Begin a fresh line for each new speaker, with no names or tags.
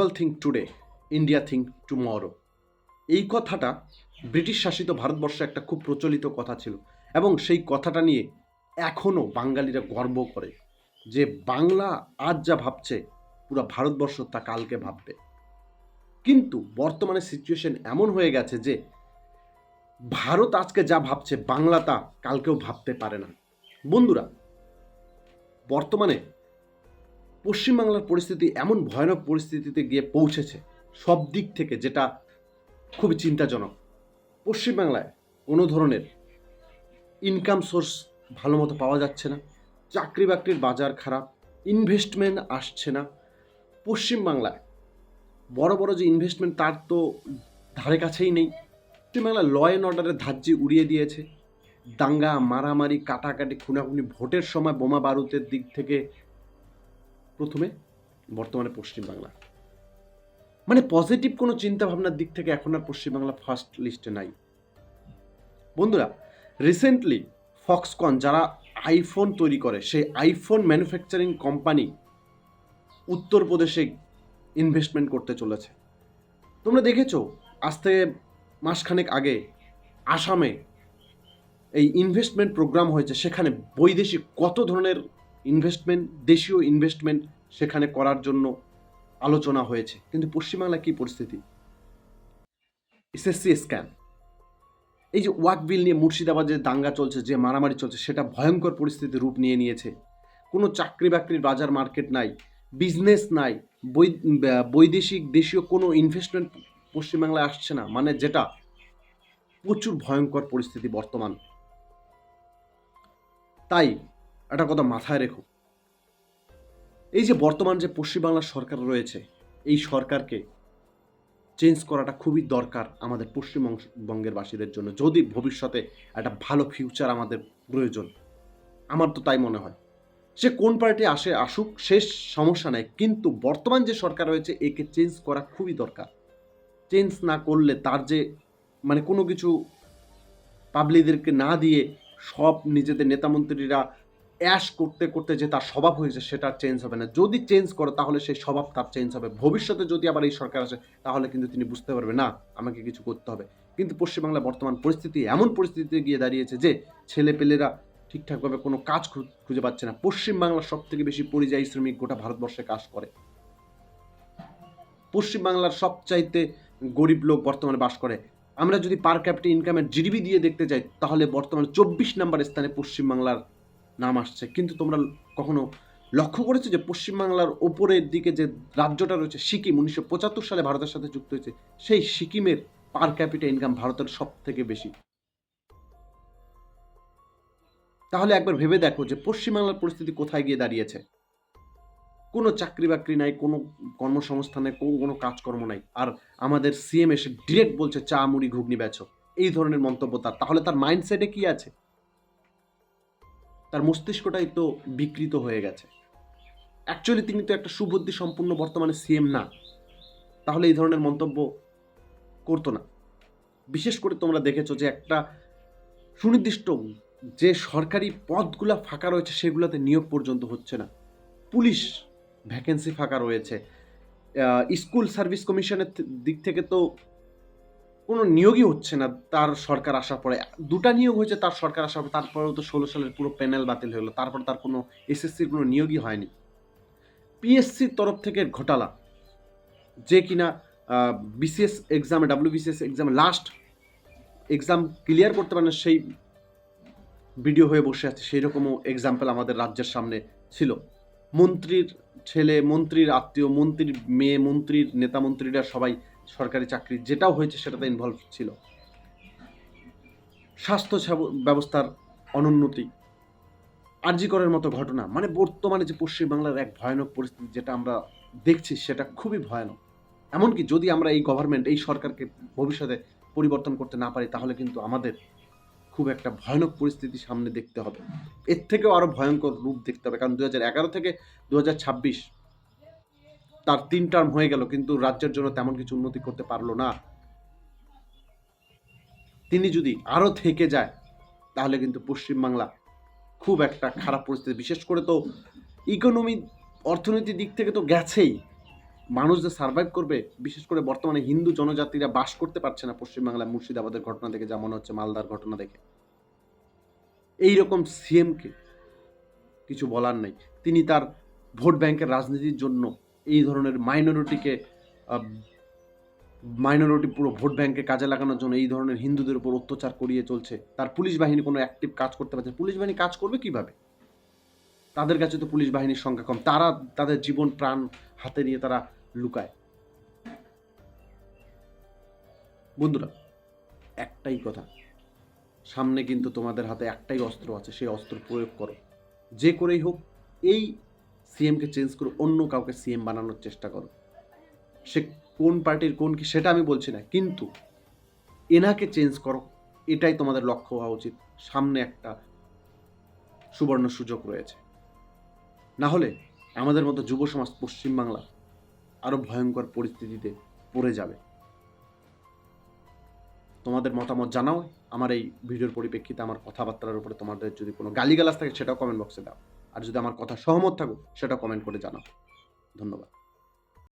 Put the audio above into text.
Bengal think today India think tomorrow এই কথাটা British শাসিত ভারতবর্ষে একটা খুব প্রচলিত কথা ছিল এবং সেই কথাটা নিয়ে এখনও বাঙালিরা গর্ব করে যে বাংলা আজ যা ভাবছে, পুরো ভারতবর্ষ তা কালকে ভাববে। কিন্তু বর্তমানে সিচুয়েশন এমন হয়ে গেছে যে ভারত আজকে যা ভাবছে, বাংলা তা কালকেও ভাবতে পারে না। বন্ধুরা, বর্তমানে পশ্চিমবাংলার পরিস্থিতি এমন ভয়ানক পরিস্থিতিতে গিয়ে পৌঁছেছে সব দিক থেকে যেটা খুবই চিন্তাজনক। পশ্চিমবাংলায় কোনো ধরনের ইনকাম সোর্স ভালো মতো পাওয়া যাচ্ছে না, চাকরি বাকরির বাজার খারাপ ইনভেস্টমেন্ট আসছে না। পশ্চিমবাংলায় বড় বড় যে ইনভেস্টমেন্ট তার তো ধারে কাছেই নেই। পশ্চিমবাংলা ল অ্যান্ড অর্ডারের ধার্যি উড়িয়ে দিয়েছে। দাঙ্গা, মারামারি, কাটাকাটি, খুনাখুনি, ভোটের সময় বোমা বারুদের দিক থেকে প্রথমে বর্তমানে পশ্চিমবাংলা। মানে পজিটিভ কোনো চিন্তা ভাবনার দিক থেকে এখন আর পশ্চিমবাংলা ফার্স্ট লিস্টে নাই। বন্ধুরা রিসেন্টলি ফক্সকন যারা আইফোন তৈরি করে, সেই আইফোন ম্যানুফ্যাকচারিং কোম্পানি উত্তরপ্রদেশে ইনভেস্টমেন্ট করতে চলেছে। তোমরা দেখেছ, আজ থেকে মাসখানেক আগে আসামে এই ইনভেস্টমেন্ট প্রোগ্রাম হয়েছে, সেখানে বৈদেশিক কত ধরনের ইনভেস্টমেন্ট দেশীয় ইনভেস্টমেন্ট সেখানে করার জন্য আলোচনা হয়েছে। কিন্তু পশ্চিমবাংলায় কী পরিস্থিতি? SSC scan. এই যে ওয়াক বিল নিয়ে মুর্শিদাবাদে দাঙ্গা চলছে, যে মারামারি চলছে, সেটা ভয়ঙ্কর পরিস্থিতি রূপ নিয়ে নিয়েছে। কোনো চাকরি বাকরির বাজার মার্কেট নাই বিজনেস নাই বৈদেশিক দেশীয় কোনো ইনভেস্টমেন্ট পশ্চিমবাংলায় আসছে না। মানে যেটা প্রচুর ভয়ঙ্কর পরিস্থিতি বর্তমান। তাই একটা কথা মাথায় রেখো। এই যে বর্তমান যে পশ্চিমবাংলার সরকার রয়েছে, এই সরকারকে চেঞ্জ করাটা খুবই দরকার আমাদের পশ্চিমবঙ্গের বাসীদের জন্য। যদি ভবিষ্যতে একটা ভালো ফিউচার আমাদের প্রয়োজন, আমার তো তাই মনে হয়। সে কোন পার্টি আসে আসুক শেষ সমস্যা নাই। কিন্তু বর্তমান যে সরকার রয়েছে, একে চেঞ্জ করা খুবই দরকার। চেঞ্জ না করলে তার যে মানে কোনো কিছু পাবলিকদেরকে না দিয়ে সব নিজেদের নেতামন্ত্রীরা অ্যাশ করতে করতে যে তার স্বভাব হয়েছে, সেটা চেঞ্জ হবে না। যদি চেঞ্জ করে, তাহলে সেই স্বভাব তার চেঞ্জ হবে। ভবিষ্যতে যদি আবার এই সরকার আসে, তাহলে কিন্তু তিনি বুঝতে পারবে, না, আমাকে কিছু করতে হবে। কিন্তু পশ্চিমবাংলার বর্তমান পরিস্থিতি এমন পরিস্থিতিতে গিয়ে দাঁড়িয়েছে যে ছেলে পেলেরা ঠিকঠাকভাবে কোনো কাজ খুঁজে পাচ্ছে না। পশ্চিমবাংলার সব থেকে বেশি পরিযায়ী শ্রমিক গোটা ভারতবর্ষে কাজ করে। পশ্চিমবাংলার সবচাইতে গরিব লোক বর্তমানে বাস করে। আমরা যদি পার ক্যাপিটাল ইনকামের জিডিপি দিয়ে দেখতে যাই তাহলে বর্তমানে চব্বিশ নম্বর স্থানে পশ্চিমবাংলার নাম আসছে। কিন্তু তোমরা কখনো লক্ষ্য করেছ যে পশ্চিমবাংলার ওপরের দিকে যে রাজ্যটা রয়েছে, সিকিম, উনিশশো পঁচাত্তর সালে ভারতের সাথে যুক্ত হয়েছে, সেই সিকিমের পার ক্যাপিটাল ইনকাম ভারতের সব থেকে বেশি। তাহলে একবার ভেবে দেখো যে পশ্চিমবাংলার পরিস্থিতি কোথায় গিয়ে দাঁড়িয়েছে। কোনো চাকরি বাকরি নাই, কোনো কর্মসংস্থানে, কোনো কোনো কাজকর্ম নাই। আর আমাদের সিএম এসে ডিরেক্ট বলছে, চা, মুড়ি, ঘুগনি বেচো। এই ধরনের মন্তব্য তার। তাহলে তার মাইন্ডসেটে কি আছে? তার মস্তিষ্কটাই তো বিকৃত হয়ে গেছে। অ্যাকচুয়ালি তিনি তো একটা সুবুদ্ধি সম্পূর্ণ বর্তমানে সিএম না। তাহলে এই ধরনের মন্তব্য করতো না। বিশেষ করে তোমরা দেখেছ যে একটা সুনির্দিষ্ট যে সরকারি পদগুলা ফাঁকা রয়েছে সেগুলোতে নিয়োগ পর্যন্ত হচ্ছে না। পুলিশ ভ্যাকেন্সি ফাঁকা রয়েছে। স্কুল সার্ভিস কমিশনের দিক থেকে তো কোনো নিয়োগই হচ্ছে না তার সরকার আসার পরে। দুটা নিয়োগ হয়েছে, তার সরকার আসার পরে, তারপরেও তো ষোলো সালের পুরো প্যানেল বাতিল হলো তারপর তার কোনো এসএসসির কোনো নিয়োগই হয়নি। পিএসসির তরফ থেকে ঘোটালা যে কিনা বিসিএস এক্সামে ডাব্লিউবিসিএস এক্সামে লাস্ট এক্সাম ক্লিয়ার করতে পারে না, সেই ভিডিও হয়ে বসে আছে। সেই রকমও এক্সাম্পল আমাদের রাজ্যের সামনে ছিল। মন্ত্রীর ছেলে, মন্ত্রীর আত্মীয়, মন্ত্রীর মেয়ে, মন্ত্রীর নেতা, মন্ত্রীরা সবাই সরকারি চাকরি যেটাও হয়েছে সেটাতে ইনভলভ ছিল। স্বাস্থ্য ব্যবস্থার অনুন্নতি আরজিকরের মতো ঘটনা মানে বর্তমানে যে পশ্চিমবাংলার এক ভয়ানক পরিস্থিতি যেটা আমরা দেখছি সেটা খুবই ভয়ানক। এমনকি যদি আমরা এই গভর্নমেন্ট এই সরকারকে ভবিষ্যতে পরিবর্তন করতে না পারি, তাহলে কিন্তু আমাদের খুব একটা ভয়ানক পরিস্থিতি সামনে দেখতে হবে। এর থেকেও আরও ভয়ঙ্কর রূপ দেখতে হবে, কারণ দু থেকে দু তার তিন টার্ম হয়ে গেল, কিন্তু রাজ্যের জন্য তেমন কিছু উন্নতি করতে পারল না। তিনি যদি আরও থেকে যায়, তাহলে কিন্তু পশ্চিমবাংলা খুব একটা খারাপ পরিস্থিতি। বিশেষ করে তো ইকোনমি অর্থনৈতিক দিক থেকে তো গেছেই। মানুষ যে সার্ভাইভ করবে, বিশেষ করে বর্তমানে হিন্দু জনজাতিরা বাস করতে পারছে না পশ্চিমবাংলায় মুর্শিদাবাদের ঘটনা দেখে যা মনে হচ্ছে মালদার ঘটনা দেখে। এই রকম সিএমকে কিছু বলার নেই। তিনি তার ভোট ব্যাংকের রাজনীতির জন্য এই ধরনের মাইনরিটিকে মাইনরিটি পুরো ভোট ব্যাংকে কাজে লাগানোর জন্য এই ধরনের হিন্দুদের উপর অত্যাচার করিয়ে চলছে। তার পুলিশ বাহিনী কোনো অ্যাক্টিভ কাজ করতে পারছে। পুলিশ বাহিনী কাজ করবে কীভাবে? তাদের কাছে তো পুলিশ বাহিনীর সংখ্যা কম। তারা তাদের জীবন, প্রাণ হাতে নিয়ে তারা লুকায়। বন্ধুরা, একটাই কথা। সামনে কিন্তু তোমাদের হাতে একটাই অস্ত্র আছে, সেই অস্ত্র প্রয়োগ করো। যে করেই হোক, এই সিএমকে চেঞ্জ করে অন্য কাউকে সিএম বানানোর চেষ্টা করো। সে কোন পার্টির কোন কি সেটা আমি বলছি না, কিন্তু এনাকে চেঞ্জ করো, এটাই তোমাদের লক্ষ্য হওয়া উচিত। সামনে একটা সুবর্ণ সুযোগ রয়েছে। না হলে আমাদের মতো যুব সমাজ পশ্চিমবাংলা আরও ভয়ঙ্কর পরিস্থিতিতে পড়ে যাবে। তোমাদের মতামত জানাও। আমার এই ভিডিওর পরিপ্রেক্ষিতে আমার কথাবার্তার উপরে তোমাদের যদি কোনো গালিগালাজ থাকে, সেটাও কমেন্ট বক্সে দাও। আর যদি আমার কথা সহমত থাকো সেটা কমেন্ট করে জানাও। ধন্যবাদ।